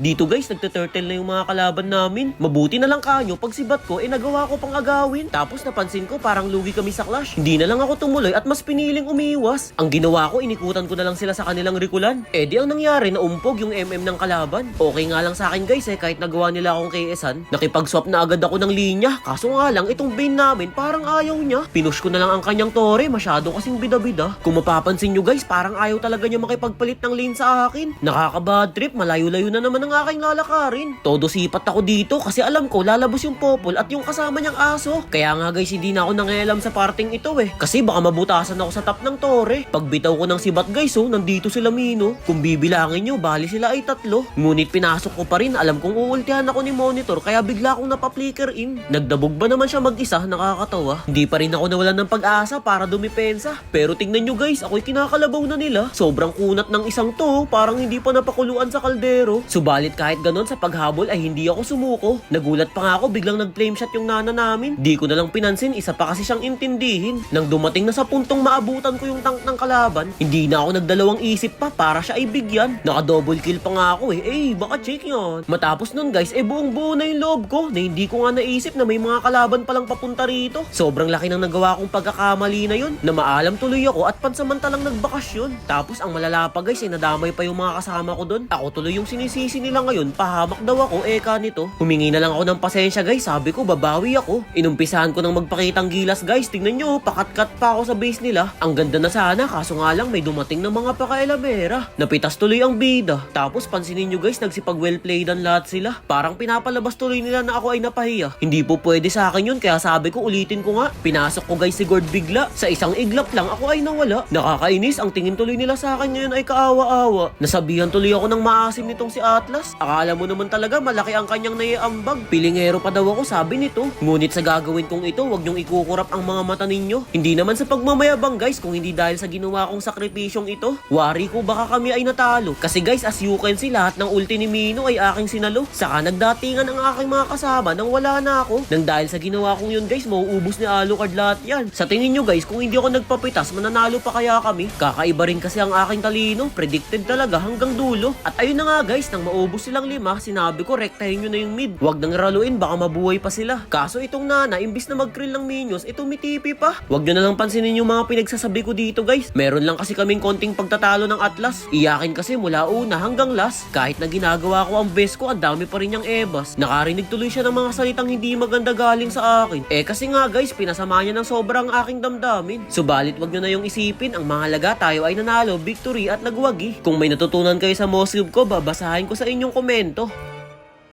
Dito guys, nagte-turtle na yung mga kalaban namin. Mabuti na lang kanyo, pag sibat ko, eh nagawa ko pang agawin. Tapos napansin ko, parang lugi kami sa clash. Hindi na lang ako tumuloy at mas piniling umiwas. Ang ginawa ko, inikutan ko na lang sila sa kanilang rikulan. Eh di ang nangyari, naumpog yung MM ng kalaban. Okay nga lang sa akin guys eh, kahit nagawa nila akong KS-an, nakipag-swap na agad ako ng linya. Kaso nga lang, itong Bane namin, parang ayaw niya. Pinush ko na lang ang kanyang tore, masyado kasing bida-bida. Kung mapapansin nyo guys, parang ayaw talaga niya makipagpalit ng lane sa akin. Nakaka-bad trip, malayo-layo na naman ang aking lalakarin. Todo sipat ako dito kasi alam ko lalabas yung popol at yung kasama niyang aso. Kaya nga guys, hindi na ako nangialam sa parting ito eh. Kasi baka mabutasan ako sa top ng tore. Pagbitaw ko ng sibat guys, oh, nandito sila Mino. Kung bibilangin nyo, bali sila ay tatlo. Ngunit pinasok ko pa rin, alam kong uultihan ako ni Monitor kaya bigla akong napapflicker in. Nagdabog ba naman siya mag-isa? Nakakatawa. Hindi pa rin ako nawalan ng pag-asa para dumipensa. Pero tingnan nyo guys, ako'y kinakalabaw na nila. Sobrang kunat ng isang to, parang hindi pa napakuluan sa kaldero. Subalit kahit ganon sa paghabol ay hindi ako sumuko. Nagulat pa nga ako biglang nag-flame shot yung nana namin. Di ko na lang pinansin, isa pa kasi siyang intindihin. Nang dumating na sa puntong maabutan ko yung tank ng kalaban, hindi na ako nagdalawang isip pa para siya ay bigyan. Naka-double kill pa nga ako eh. Eh, baka check yun. Matapos nun guys, eh buong buo na yung loob ko na hindi ko nga naisip na may mga kalaban palang papunta rito. Sobrang laki ng nagawa kong pagkakamali na yun na maalam tuloy ako at pansamantalang nagbakasyon. Tapos ang malala pa guys, eh nadamay pa yung mga kasama ko doon. Ako tuloy yung sinisisi nila ngayon, pahamak daw ako, eka nito. Humingi na lang ako ng pasensya guys, sabi ko babawi ako. Inumpisahan ko nang magpakitang gilas guys, tingnan nyo, pakat-kat pa ako sa base nila. Ang ganda na sana, kaso nga lang may dumating na mga pakailamera. Napitas tuloy ang bida. Tapos pansinin nyo guys, nagsipag well played ang lahat sila. Parang pinapalabas tuloy nila na ako ay napahiya. Hindi po pwede sa akin yun, kaya sabi ko ulitin ko nga. Pinasok ko guys si Gord bigla. Sa isang iglap lang ako ay nawala. Nakakainis, ang tingin tuloy nila sa akin ngayon ay kaawa-awa. Nasabihan tuloy ako ng maasim nitong si Atlas. Akala mo naman talaga malaki ang kanyang naiambag. Pilingero pa daw ako, sabi nito. Ngunit sa gagawin kong ito, wag niyong ikukurap ang mga mata ninyo. Hindi naman sa pagmamayabang guys, kung hindi dahil sa ginawa kong sakripisyong ito. Wari ko baka kami ay natalo. Kasi guys, as you can see, lahat ng ulti ni Mino ay aking sinalo. Saka nagdatingan ang aking mga kasama nang wala na ako. Nang dahil sa ginawa kong yun guys, mauubos ni Alucard lahat yan. Sa tingin nyo guys, kung hindi ako nagpapitas, mananalo pa kaya kami? Kakaiba rin kasi ang aking talino. Predicted talaga hanggang dulo. At ayun na nga guys, nang maubos silang lima, sinabi ko rektahin nyo na yung mid. Huwag nang raluin, baka mabuhay pa sila. Kaso itong nana, imbis na mag-krill ng minions, ito mitipi pa. Huwag nyo na lang pansinin yung mga pinagsasabi ko dito guys. Meron lang kasi kaming konting pagtatalo ng Atlas. Iyakin kasi mula una hanggang last. Kahit na ginagawa ko ang best ko, ang dami pa rin niyang ebas. Nakarinig tuloy siya ng mga salitang hindi maganda galing sa akin. Eh kasi nga guys, pinasama niya ng sobrang aking damdamin. Subalit wag nyo na yung isipin, ang mahalaga tayo ay nanalo, victory at nagwagi. Kung may natutunan kayo sa Moscow ko, babasahin ko sa inyong komento.